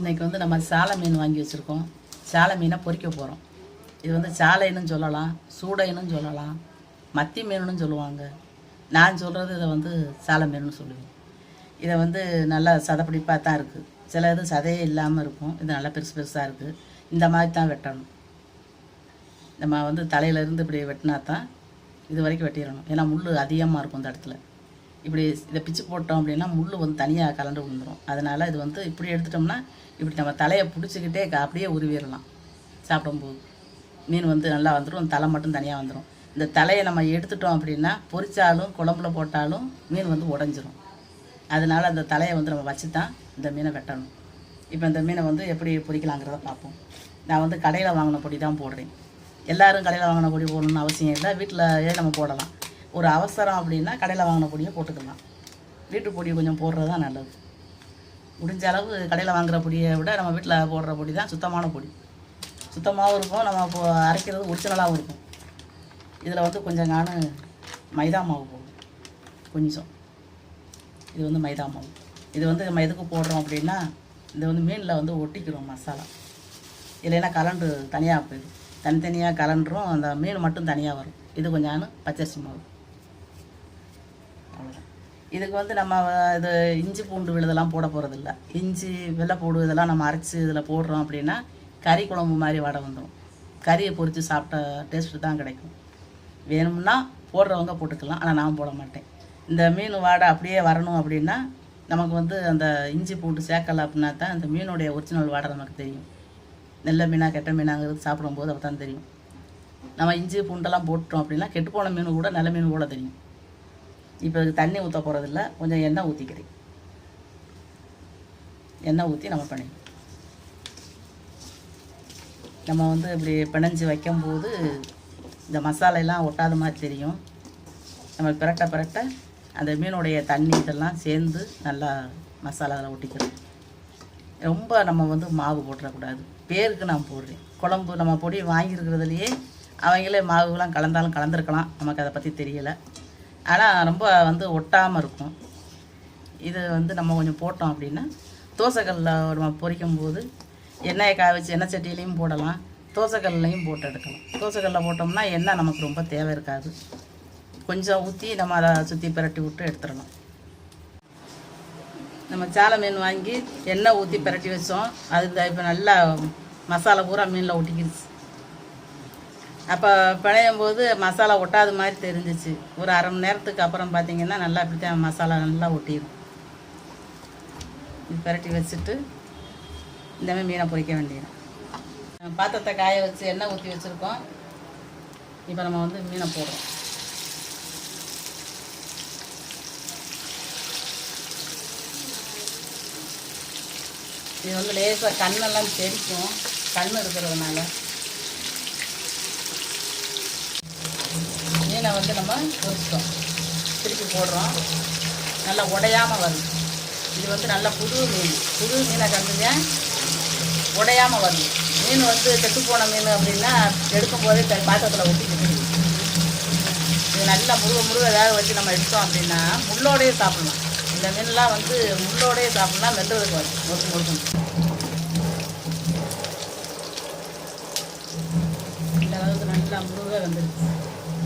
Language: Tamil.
இன்னைக்கு வந்து நம்ம சாலை மீன் வாங்கி வச்சுருக்கோம். சாலை மீனை பொறிக்க போகிறோம் இது வந்து சாலைன்னு சொல்லலாம் சூடைன்னு சொல்லலாம் மத்தி மீனுன்னு சொல்லுவாங்க. நான் சொல்கிறது இதை வந்து சாலை மீனுன்னு சொல்லுவேன். இதை வந்து நல்லா சதப்பிடிப்பாக தான் இருக்குது சில இது சதையே இல்லாமல் இருக்கும். இது நல்லா பெருசு பெருசாக இருக்குது இந்த மாதிரி தான் வெட்டணும். நம்ம வந்து தலையிலேருந்து இப்படி வெட்டினா தான் இது வரைக்கும் வெட்டிடணும். ஏன்னா முள் அதிகமாக இருக்கும் இந்த இடத்துல. இப்படி இதை பிச்சு போட்டோம் அப்படின்னா முள் வந்து தனியாக கலண்டு விழுந்துடும் அதனால் இது வந்து இப்படி எடுத்துட்டோம்னா இப்படி நம்ம தலையை பிடிச்சிக்கிட்டே க- அப்படியே உருவிடலாம். சாப்பிடும்போது மீன் வந்து நல்லா வந்துடும் தலை மட்டும் தனியாக வந்துடும் இந்த தலையை நம்ம எடுத்துட்டோம் அப்படின்னா பொரிச்சாலும் குழம்புல போட்டாலும் மீன் வந்து உடஞ்சிரும். அதனால் அந்த தலையை வந்து நம்ம வச்சு தான் இந்த மீனை வெட்டணும். இப்போ இந்த மீனை வந்து எப்படி பொரிக்கலாங்கிறத பார்ப்போம். நான் வந்து கடையில் வாங்கின பொடி தான் போடுறேன். எல்லோரும் கடையில் வாங்கின பொடி போடணும்னு அவசியம் இல்லை. வீட்டில் நம்ம போடலாம்? ஒரு அவசரம் அப்படின்னா கடையில் வாங்கின பொடியை போட்டுக்கலாம். வீட்டு பொடி கொஞ்சம் போடுறது தான் நல்லது. முடிஞ்ச அளவு கடையில் வாங்குற பொடியை விட நம்ம வீட்டில் போடுற பொடி தான் சுத்தமான பொடி. சுத்தமாகவும் இருக்கும் நம்ம இப்போ அரைக்கிறது ஒரிஜினலாகவும் இருக்கும். இதில் வந்து கொஞ்சம் நான் மைதா மாவு போடும் கொஞ்சம். இது வந்து மைதா மாவு. இது வந்து நம்ம எதுக்கு போடுறோம் அப்படின்னா இது வந்து மீனில் வந்து ஒட்டிக்கிறோம் மசாலா. இல்லைன்னா கலண்டு தனியாக போயிடும். தனித்தனியாக கலண்டுரும் அந்த மீன் மட்டும் தனியாக வரும். இது கொஞ்சம் பச்சரிசி மாவு. அவ்வளோதான் இதுக்கு வந்து நம்ம இது இஞ்சி பூண்டு விழுதெல்லாம் போட போகிறதில்ல இஞ்சி வெள்ளைப்பூடு இதெல்லாம் நம்ம அரைச்சி இதில் போடுறோம் அப்படின்னா கறி குழம்பு மாதிரி வடை வந்துடும் கறியை பொறித்து சாப்பிட்ட டேஸ்ட்டு தான் கிடைக்கும். வேணும்னா போடுறவங்க போட்டுக்கலாம். ஆனால் நான் போட மாட்டேன். இந்த மீன் வாடை அப்படியே வரணும் அப்படின்னா நமக்கு வந்து அந்த இஞ்சி பூண்டு சேர்க்கலை அப்படின்னா தான் அந்த மீனுடைய ஒரிஜினல் வாடை நமக்கு தெரியும். நல்ல மீனாக கெட்ட மீனாங்கிறது சாப்பிடும்போது அப்போ தான் தெரியும். நம்ம இஞ்சி பூண்டெல்லாம் போட்டோம் அப்படின்னா கெட்டுப்போன மீன் கூட நல்ல மீன் கூட தெரியும். இப்போ இதுக்கு தண்ணி ஊற்ற போகிறதில்ல கொஞ்சம் எண்ணெய் ஊற்றிக்கிறேன் எண்ணெய் ஊற்றி நம்ம பண்ணி நம்ம வந்து இப்படி பிணைஞ்சு வைக்கும்போது இந்த மசாலையெல்லாம் ஒட்டாத மாதிரி தெரியும். நம்ம பிரட்ட பிரட்ட அந்த மீனுடைய தண்ணி இதெல்லாம் சேர்ந்து நல்லா மசாலாவில் ஒட்டிக்கிறோம். ரொம்ப நம்ம வந்து மாவு போட்டுறக்கூடாது. பேருக்கு நான் போடுறேன். குழம்பு நம்ம பொடி வாங்கியிருக்கிறதுலையே அவங்களே மாவுலாம் கலந்தாலும் கலந்துருக்கலாம். நமக்கு அதை பற்றி தெரியலை. ஆனால் ரொம்ப வந்து ஒட்டாமல் இருக்கும். இது வந்து நம்ம கொஞ்சம் போட்டோம் அப்படின்னா தோசைக்கல்லில் நம்ம பொரிக்கும் போது எண்ணெயை காய வச்சு எண்ணெய் சட்டியிலையும் போடலாம். தோசைக்கல்லையும் போட்டு எடுக்கலாம். தோசைக்கல்லில் போட்டோம்னா எண்ணெய் நமக்கு ரொம்ப தேவை இருக்காது. கொஞ்சம் ஊற்றி நம்ம அதை சுற்றி பிரட்டி விட்டு எடுத்துடலாம் நம்ம சாலை மீன் வாங்கி எண்ணெய் ஊற்றி பிரட்டி வச்சோம். அது இப்போ நல்லா மசாலா பூரா மீனில் ஒட்டிக்கிடுச்சு அப்போ பிணையும் போது மசாலா ஒட்டாத மாதிரி தெரிஞ்சிச்சு. ஒரு அரை மணி நேரத்துக்கு அப்புறம் பார்த்தீங்கன்னா நல்லா இப்படித்தான் மசாலா நல்லா ஒட்டிடும் பரட்டி பிரட்டி வச்சுட்டு இந்தமாதிரி மீனை பொறிக்க வேண்டியது பாத்திரத்தை காய வச்சு எண்ணெய் ஊற்றி வச்சுருக்கோம். இப்போ நம்ம வந்து மீனை போடுறோம். இது வந்து லேசாக கண்ணெல்லாம் தெரிக்கும். கண் இருக்கிறதுனால. மீனை வந்து நம்ம பொரிச்சிட்டோம். திருப்பி போடுறோம். நல்லா உடையாமல் வருது இது வந்து நல்ல புது மீன். புது மீனை கண்டுங்க. உடையாமல் வருது மீன் வந்து கெட்டு போன மீன் அப்படின்னா எடுக்கும் போதே த- பாத்திரத்தில் ஒட்டிக்கிட்டு இது நல்லா முருக முருக ஏதாவது வச்சு நம்ம எடுத்தோம் அப்படின்னா முள்ளோடையே சாப்பிடலாம். இந்த மீன்லாம் வந்து முள்ளோடையே சாப்பிடலாம் மெல்லுவதுக்கு வரும். முறுக்கு முறுக்கு இந்த அளவுக்கு நல்லா முருக வந்துருச்சு.